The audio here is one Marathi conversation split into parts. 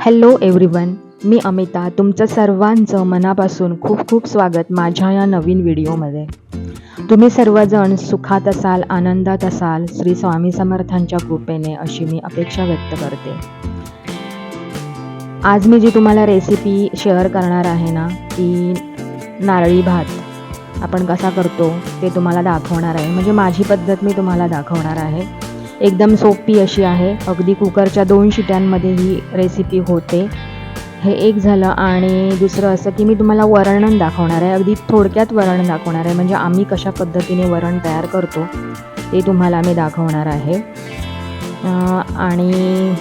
हॅलो एव्हरीवन मी अमिता तुमचं सर्वांचं मनापासून खूप खूप स्वागत माझ्या या नवीन व्हिडिओमध्ये. तुम्ही सर्वजण सुखात असाल आनंदात असाल श्री स्वामी समर्थांच्या कृपेने अशी मी अपेक्षा व्यक्त करते. आज मी जी तुम्हाला रेसिपी शेअर करणार आहे ना ती नारळी भात. आपण कसा करतो ते तुम्हाला दाखवणार आहे. म्हणजे माझी पद्धत मी तुम्हाला दाखवणार आहे. एकदम सोपी अशी आहे. अगदी कुकरच्या दोन शिट्यांमध्ये ही रेसिपी होते. हे एक झालं आणि दुसरं असं की मी तुम्हाला वर्णन दाखवणार आहे. अगदी थोडक्यात वरण दाखवणार आहे. म्हणजे आम्ही कशा पद्धतीने वरण तयार करतो ते तुम्हाला मी दाखवणार आहे. आणि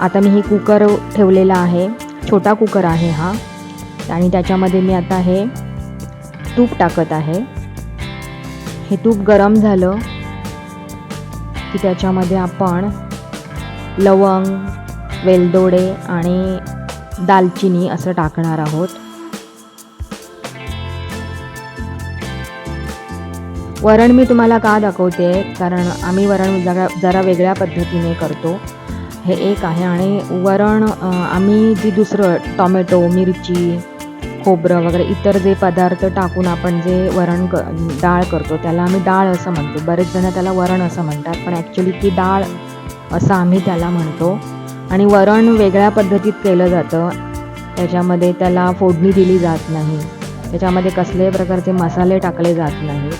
आता मी हे कुकर ठेवलेला आहे. छोटा कुकर आहे हा. आणि त्याच्यामध्ये मी आता हे तूप टाकत आहे. हे तूप गरम झालं. की त्याच्यामध्ये आपण लवंग वेलदोडे आणि दालचिनी असं टाकणार आहोत. वरण मी तुम्हाला का दाखवते? कारण आम्ही वरण जरा जरा वेगळ्या पद्धतीने करतो. हे एक आहे आणि वरण आम्ही जी दुसरं टॉमॅटो मिरची खोबरं वगैरे इतर जे पदार्थ टाकून आपण जे वरण क डाळ करतो त्याला आम्ही डाळ असं म्हणतो. बरेच जण त्याला वरण असं म्हणतात पण ॲक्च्युली ती डाळ असं आम्ही त्याला म्हणतो. आणि वरण वेगळ्या पद्धतीत केलं जातं. त्याच्यामध्ये त्याला फोडणी दिली जात नाही. त्याच्यामध्ये कसल्याही प्रकारचे मसाले टाकले जात नाही.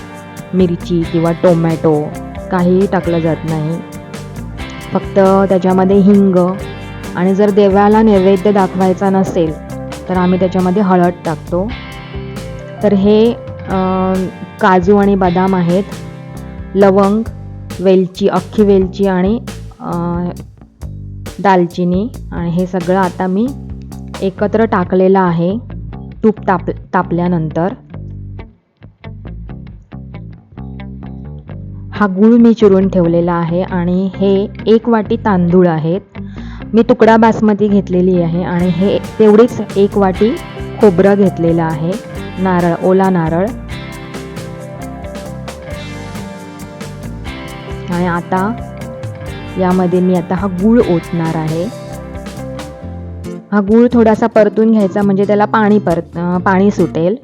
मिरची किंवा टोमॅटो काहीही टाकलं जात नाही. फक्त त्याच्यामध्ये हिंग. आणि जर देवाला नैवेद्य दाखवायचा नसेल तर आम्ही त्याच्यामध्ये हळद टाकतो. तर हे काजू आणि बदाम आहेत. लवंग वेलची अख्खी वेलची आणि दालचिनी. आणि हे सगळं आता मी एकत्र टाकलेलं आहे तूप ताप तापल्यानंतर. हा गूळ मी चिरून ठेवलेला आहे आणि हे एक वाटी तांदूळ आहेत. मी तुकडा बासमती घेतलेली आहे आणि हे तेवढीच एक वाटी खोबरं घेतलेलं आहे. नारळ ओला नारळ. आणि आता यामध्ये मी आता हा गूळ ओतणार आहे. हा गूळ थोडासा परतून घ्यायचा म्हणजे त्याला पाणी परत पाणी सुटेल.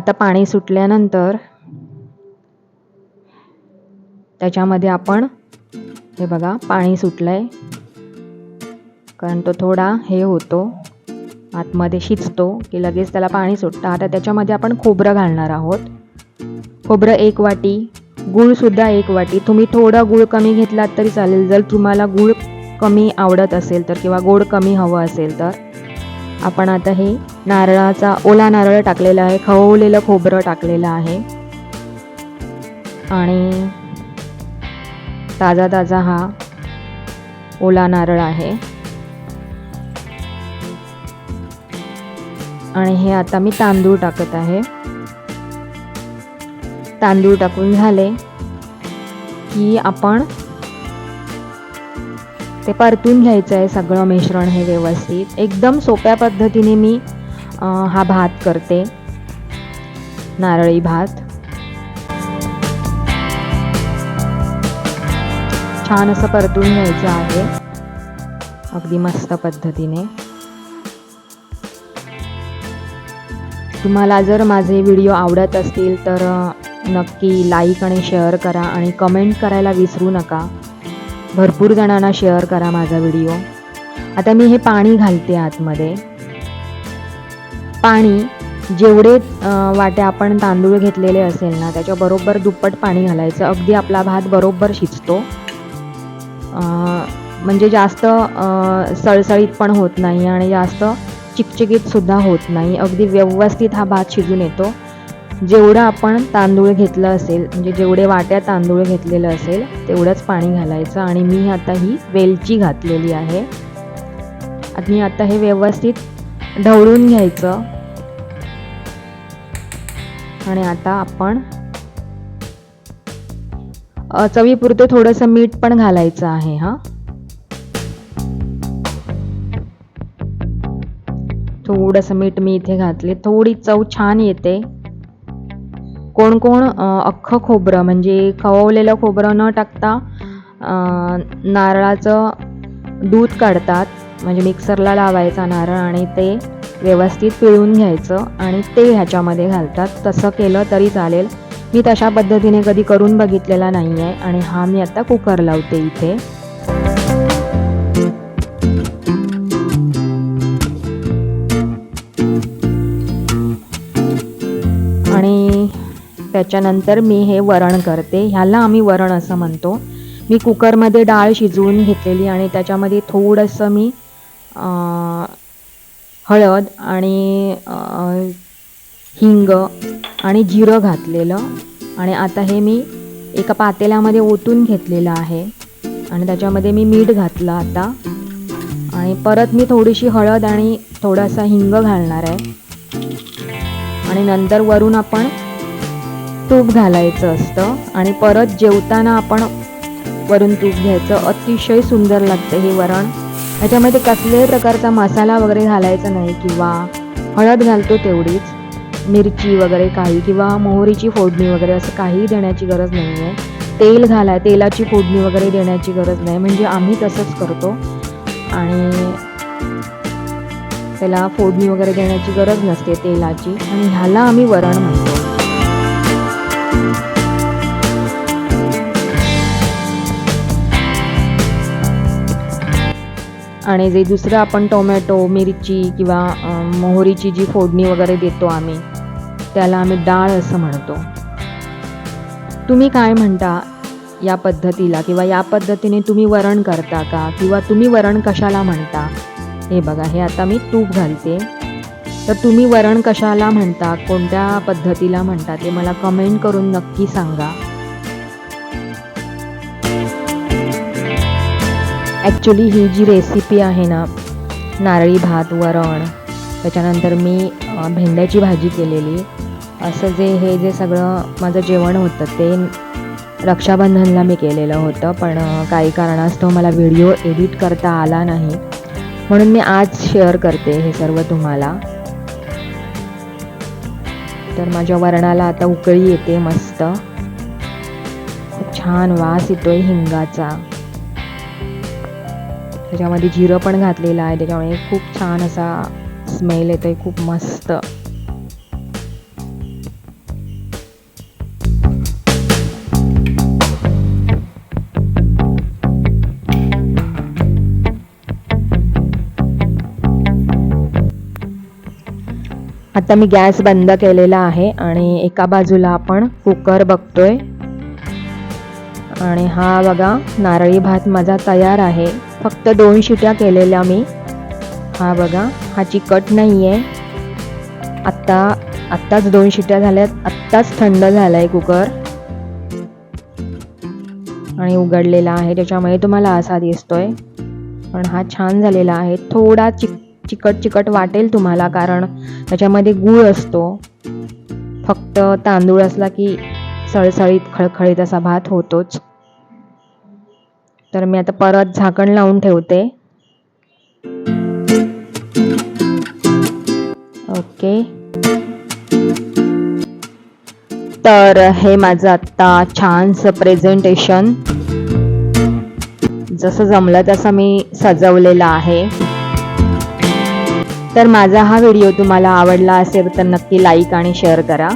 आता पाणी सुटल्यानंतर त्याच्यामध्ये आपण हे बघा पाणी सुटलंय. कारण तो थोडा हे होतो आतमध्ये शिजतो की लगेच त्याला पाणी सुटतं. आता त्याच्यामध्ये आपण खोबरं घालणार आहोत. खोबरं एक वाटी गूळसुद्धा एक वाटी. तुम्ही थोडं गूळ कमी घेतलात तरी चालेल. जर तुम्हाला गूळ कमी आवडत असेल तर किंवा गोड कमी हवं असेल तर आपण आता हे नारळाचा ओला नारळ टाकलेला आहे खवलेलं खोबरं टाकलेलं आहे. आणि ताजा ताजा हा ओला नारळ आहे. आणि हे आता मी तांदूळ टाकत आहे. तांदूळ टाकून झाले की आपण ते परतून घ्यायचं आहे सगळं मिश्रण हे व्यवस्थित. एकदम सोप्या पद्धतीने मी हा भात करते. नारळी भात. छान असं परतून घ्यायचं आहे. अगदी मस्त पद्धतीने. तुम्हाला जर माझे व्हिडिओ आवडत असतील तर नक्की लाईक आणि शेअर करा आणि कमेंट करायला विसरू नका. भरपूर जणांना शेअर करा माझा व्हिडिओ. आता मी हे पाणी घालते आतमध्ये. पाणी जेवढे वाटे वाट्या आपण तांदूळ घेतलेले असेल ना त्याच्या बरोबर दुप्पट पाणी घालायचं. अगदी आपला भात बरोबर शिजतो. म्हणजे जास्त सळसळीत पण होत नाही आणि जास्त चिकचिकीत सुद्धा होत नाही. अगदी व्यवस्थित हा भात शिजून येतो. जेवढं आपण तांदूळ घेतलं असेल म्हणजे जेवढे वाट्या तांदूळ घेतलेलं असेल तेवढंच पाणी घालायचं. आणि मी आता ही वेलची घातलेली आहे. आणि आता हे व्यवस्थित ढवळून घ्यायचं. आणि आता आपण चवीपुरतं थोडंसं मीठ पण घालायचं आहे हां. थोडंसं मीठ मी इथे घातले. थोडी चव छान येते. कोण कोण अख्खं खोबरं म्हणजे खववलेलं खोबरं न टाकता नारळाचं दूध काढतात. म्हणजे मिक्सरला लावायचा नारळ आणि ते व्यवस्थित पिळून घ्यायचं आणि ते ह्याच्यामध्ये घालतात. तसं केलं तरी चालेल. मी तशा पद्धतीने कधी करून बघितलेला नाही आहे आणि हा मी आता कुकर लावते इथे. आणि त्याच्यानंतर मी हे वरण करते. ह्याला आम्ही वरण असं म्हणतो. मी कुकरमध्ये डाळ शिजवून घेतलेली आणि त्याच्यामध्ये थोडंसं मी हळद आणि हिंग आणि जिरं घातलेलं. आणि आता हे मी एका पातेल्यामध्ये ओतून घेतलेलं आहे. आणि त्याच्यामध्ये मी मीठ घातलं आता. आणि परत मी थोडीशी हळद आणि थोडासा हिंग घालणार आहे. आणि नंतर वरून आपण तूप घालायचं असतं. आणि परत जेवताना आपण वरून तूप घ्यायचं. अतिशय सुंदर लागतं हे वरण. ह्याच्यामध्ये कसल्याही प्रकारचा मसाला वगैरे घालायचा नाही किंवा हळद घालतो तेवढीच मिरची वगैरे काही किंवा मोहरीची फोडणी वगैरे असं काही देण्याची गरज नाही आहे तेल घालाय तेलाची फोडणी वगैरे देण्याची गरज नाही म्हणजे आम्ही तसंच करतो. आणि त्याला फोडणी वगैरे देण्याची गरज नसते तेलाची आणि ह्याला आम्ही वरण म्हणतो. आणि जे दुसरं आपण टोमॅटो मिरची किंवा मोहरीची जी फोडणी वगैरे देतो आम्ही त्याला आम्ही डाळ असं म्हणतो. तुम्ही काय म्हणता या पद्धतीला किंवा या पद्धतीने तुम्ही वरण करता का? किंवा तुम्ही वरण कशाला म्हणता? हे बघा हे आता मी तूप घालते. तर तुम्ही वरण कशाला म्हणता? कोणत्या पद्धतीला म्हणता? ते मला कमेंट करून नक्की सांगा. ॲक्च्युली ही जी रेसिपी आहे ना नारळी भात वरण त्याच्यानंतर मी भेंड्याची भाजी केलेली. असं जे हे जे सगळं माझं जेवण होतं ते रक्षाबंधनला मी केलेलं होतं पण काही कारणास्तव मला व्हिडिओ एडिट करता आला नाही. म्हणून मी आज शेअर करते हे सर्व तुम्हाला. तर माझ्या वरणाला आता उकळी येते मस्त. छान वास येतोय हिंगाचा. त्याच्यामध्ये जिरं पण घातलेलं आहे त्याच्यामुळे खूप छान असा स्मेल येतोय खूप मस्त. आता मी गॅस बंद केलेला आहे आणि एका बाजूला आपण कुकर बघतोय. आणि हा बघा नारळी भात माझा तयार आहे. फक्त दोन शिट्या केलेल्या मी. हा बघा हा चिकट नाही आहे आत्ता आत्ताच दोन शिट्या झाल्यात. आत्ताच थंड झाला आहे कुकर. आणि उघडलेला आहे त्याच्यामुळे तुम्हाला असा दिसतोय. पण हा छान झालेला आहे. थोडा चिक चिकट चिकट वाटेल तुम्हाला कारण त्याच्यामध्ये गूळ असतो. फक्त तांदूळ असला की सळसळीत खळखळीत असा भात होतोच. तर मी आता परत झाकण लावून ठेवते. ओके. तर हे माझं आत्ता छानसं प्रेझेंटेशन जसं जमलं तसं मी सजवलेलं आहे. तर माझा हा व्हिडिओ तुम्हाला आवडला असेल तर नक्की लाईक आणि शेअर करा.